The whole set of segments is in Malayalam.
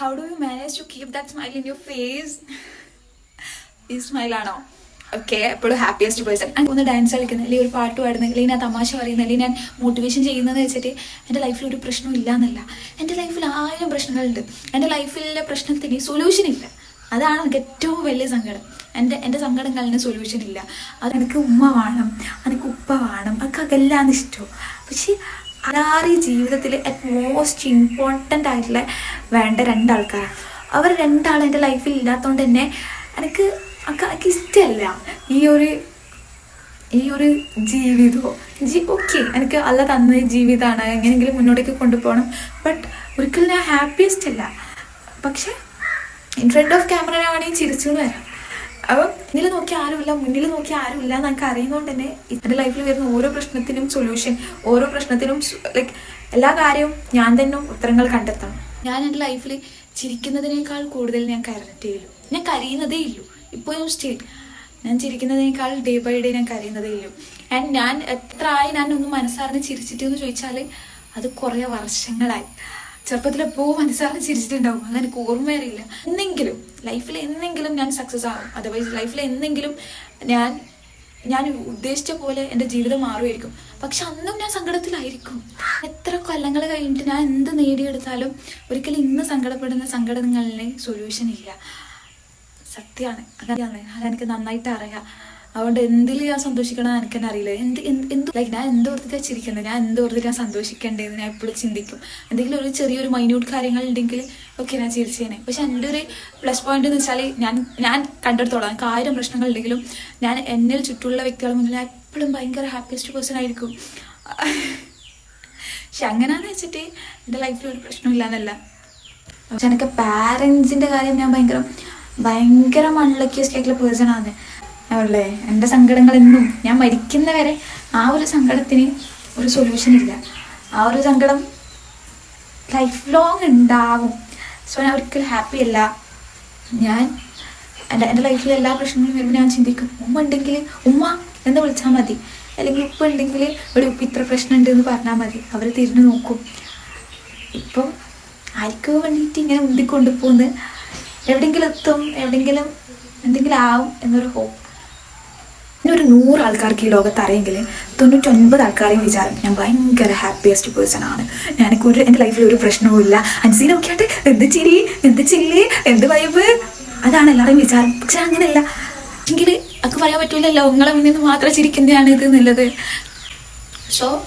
How do you manage to keep that smile in your face ഈ സ്മൈലാണോ ഓക്കെ എപ്പോഴും ഹാപ്പിയസ്റ്റ് പേഴ്സൺ ഒന്ന് ഡാൻസ് കളിക്കുന്നത് അല്ലെങ്കിൽ ഒരു പാട്ട് പാടുന്നത് അല്ലെങ്കിൽ ഞാൻ തമാശ പറയുന്നത് അല്ലെങ്കിൽ ഞാൻ മോട്ടിവേഷൻ ചെയ്യുന്നതെന്ന് വെച്ചിട്ട് എന്റെ ലൈഫിൽ ഒരു പ്രശ്നം ഇല്ല എന്നല്ല എന്റെ ലൈഫിൽ ആയിരം പ്രശ്നങ്ങളുണ്ട്. എന്റെ ലൈഫിലെ പ്രശ്നത്തിന് സൊല്യൂഷൻ ഇല്ല. അതാണ് എനിക്ക് ഏറ്റവും വലിയ സങ്കടം. എന്റെ എന്റെ സങ്കടങ്ങളിന് സൊല്യൂഷൻ ഇല്ല. അത് എനിക്ക് ഉമ്മ വേണം. എനിക്ക് ഉപ്പ വേണം. അതൊക്കെ അതെല്ലാം ഇഷ്ടവും പക്ഷേ ഈ ജീവിതത്തിൽ മോസ്റ്റ് ഇമ്പോർട്ടന്റ് ആയിട്ടുള്ള വേണ്ട രണ്ടാൾക്കാരാണ്. അവർ രണ്ടാളും എന്റെ ലൈഫിൽ ഇല്ലാത്തതുകൊണ്ട് തന്നെ എനിക്ക് എനിക്ക് ഇഷ്ടമല്ല ഈ ഒരു ഈ ഒരു ജീവിതമോ ജീ ഓക്കെ എനിക്ക് അല്ല തന്ന ജീവിതമാണ് എങ്ങനെയെങ്കിലും മുന്നോട്ടേക്ക് കൊണ്ടുപോകണം. ബട്ട് ഒരിക്കലും ഞാൻ ഹാപ്പിയസ്റ്റ് അല്ല. പക്ഷേ ഇൻ ഫ്രണ്ട് ഓഫ് ക്യാമറ ആണെങ്കിൽ ചിരിച്ചു വരാം. അപ്പം മുന്നിൽ നോക്കി ആരുമില്ല മുന്നിൽ നോക്കി ആരുമില്ല എന്ന് നമുക്ക് അറിയുന്നതുകൊണ്ട് തന്നെ ഇത്തരം ലൈഫിൽ വരുന്ന ഓരോ പ്രശ്നത്തിനും സൊല്യൂഷൻ ഓരോ പ്രശ്നത്തിനും ലൈക്ക് എല്ലാ കാര്യവും ഞാൻ തന്നെ ഉത്തരങ്ങൾ കണ്ടെത്തണം. ഞാൻ എന്റെ ലൈഫിൽ ചിരിക്കുന്നതിനേക്കാൾ കൂടുതൽ ഞാൻ കരഞ്ഞിട്ടേ ഉള്ളൂ ഞാൻ കരയുന്നതേ ഇല്ലു. ഇപ്പോഴും സ്റ്റിൽ ഞാൻ ചിരിക്കുന്നതിനേക്കാൾ ഡേ ബൈ ഡേ ഞാൻ കരയുന്നതേ ഇല്ലു. ആൻഡ് ഞാൻ എത്ര ആയി ഞാൻ ഒന്ന് മനസ്സറിഞ്ഞ് ചിരിച്ചിട്ട് എന്ന് ചോദിച്ചാൽ അത് കുറേ വർഷങ്ങളായി. ചെറുപ്പത്തിൽ പോ മനസ്സാറിന് ചിരിച്ചിട്ടുണ്ടാവും. അങ്ങനെ ഓർമ്മ അറിയില്ല എന്നെങ്കിലും ലൈഫിൽ എന്നെങ്കിലും ഞാൻ സക്സസ് ആകും അതർവൈസ് ലൈഫിൽ എന്നെങ്കിലും ഞാൻ ഞാൻ ഉദ്ദേശിച്ച പോലെ എന്റെ ജീവിതം മാറുമായിരിക്കും. പക്ഷെ അന്നും ഞാൻ സങ്കടത്തിലായിരിക്കും. എത്ര കൊല്ലങ്ങൾ കഴിഞ്ഞിട്ട് ഞാൻ എന്ത് നേടിയെടുത്താലും ഒരിക്കലും ഇന്ന് സങ്കടപ്പെടുന്ന സങ്കടങ്ങളിലെ സൊല്യൂഷൻ ഇല്ല. സത്യമാണ് അങ്ങനെയാണ് അതെനിക്ക് നന്നായിട്ട് അറിയാം. അതുകൊണ്ട് എന്തിൽ ഞാൻ സന്തോഷിക്കണം എനിക്ക് തന്നെ അറിയില്ല. എന്ത് എന്ത് ലൈക്ക് ഞാൻ എന്ത് ഓർത്തിട്ടാണ് ചിരിക്കുന്നത് ഞാൻ എന്ത് ഓർത്തിട്ട് ഞാൻ സന്തോഷിക്കേണ്ടതെന്ന് ഞാൻ എപ്പോഴും ചിന്തിക്കും. എന്തെങ്കിലും ഒരു ചെറിയൊരു മൈന്യൂട്ട് കാര്യങ്ങൾ ഉണ്ടെങ്കിൽ ഓക്കെ ഞാൻ ചിരിച്ചേനെ. പക്ഷെ എന്റെ ഒരു പ്ലസ് പോയിന്റ് എന്ന് വെച്ചാൽ ഞാൻ ഞാൻ കണ്ടെടുത്തോളാം എനിക്ക് ആയിരം പ്രശ്നങ്ങൾ ഉണ്ടെങ്കിലും ഞാൻ എന്നിൽ ചുറ്റുമുള്ള വ്യക്തികൾ മുന്നിൽ ഞാൻ എപ്പോഴും ഭയങ്കര ഹാപ്പിയസ്റ്റ് പേഴ്സൺ ആയിരിക്കും. പക്ഷെ അങ്ങനെയാന്ന് വെച്ചിട്ട് എന്റെ ലൈഫിൽ ഒരു പ്രശ്നമില്ല എന്നല്ല പക്ഷെ എനിക്ക് പാരൻസിന്റെ കാര്യം ഞാൻ ഭയങ്കര ഭയങ്കര അൺലക്കിയസ്റ്റ് ആയിട്ടുള്ള പേഴ്സൺ ആണ് അവളെ എന്റെ സങ്കടങ്ങൾ എന്നും ഞാൻ മരിക്കുന്നവരെ ആ ഒരു സങ്കടത്തിന് ഒരു സൊല്യൂഷൻ ഇല്ല. ആ ഒരു സങ്കടം ലൈഫ് ലോങ് ഉണ്ടാവും സോ ഞാൻ ഒരിക്കലും ഹാപ്പി അല്ല. ഞാൻ എന്റെ എന്റെ ലൈഫിൽ എല്ലാ പ്രശ്നങ്ങളും വരുമ്പോൾ ഞാൻ ചിന്തിക്കും ഉമ്മ ഉണ്ടെങ്കിൽ ഉമ്മ എന്ന് വിളിച്ചാൽ മതി. അല്ലെങ്കിൽ ഉപ്പ് ഉണ്ടെങ്കിൽ ഒരു ഉപ്പ് ഇത്ര പ്രശ്നമുണ്ട് എന്ന് പറഞ്ഞാൽ മതി. അവർ തിരിഞ്ഞു നോക്കും. ഇപ്പം ആർക്കോ വേണ്ടിയിട്ട് ഇങ്ങനെ മുന്തിക്കൊണ്ട് പോകുന്നത് എവിടെയെങ്കിലും എത്തും എവിടെയെങ്കിലും എന്തെങ്കിലും ആവും എന്നൊരു ഹോപ്പ് ഒരു നൂറ് ആൾക്കാർക്ക് ഈ ലോകത്ത് അറിയെങ്കിൽ തൊണ്ണൂറ്റൊൻപത് ആൾക്കാരെയും വിചാരം ഞാൻ ഭയങ്കര ഹാപ്പിയസ്റ്റ് പേഴ്സൺ ആണ്. എനിക്ക് ഒരു എന്റെ ലൈഫിൽ ഒരു പ്രശ്നവും ഇല്ല. അൻസീനെ നോക്കിയാട്ട് എന്ത് ചിരി? എന്ത് ചില്ലി? എന്ത് വൈബ് അതാണ് എല്ലാവരും വിചാരം. പക്ഷെ അങ്ങനെയല്ല. എങ്കിൽ അത് പറയാൻ പറ്റൂലല്ലോ. നിങ്ങളെ മുന്നിൽ നിന്ന് മാത്രം ചിരിക്കുന്നതാണ് ഇത് എന്നുള്ളത്. സോ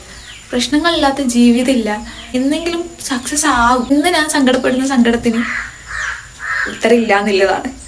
പ്രശ്നങ്ങളില്ലാത്ത ജീവിതമില്ല എന്തെങ്കിലും സക്സസ് ആവും ഇന്ന് ഞാൻ സങ്കടപ്പെടുന്ന സങ്കടത്തിന് ഉത്തരമില്ല എന്നുള്ളതാണ്.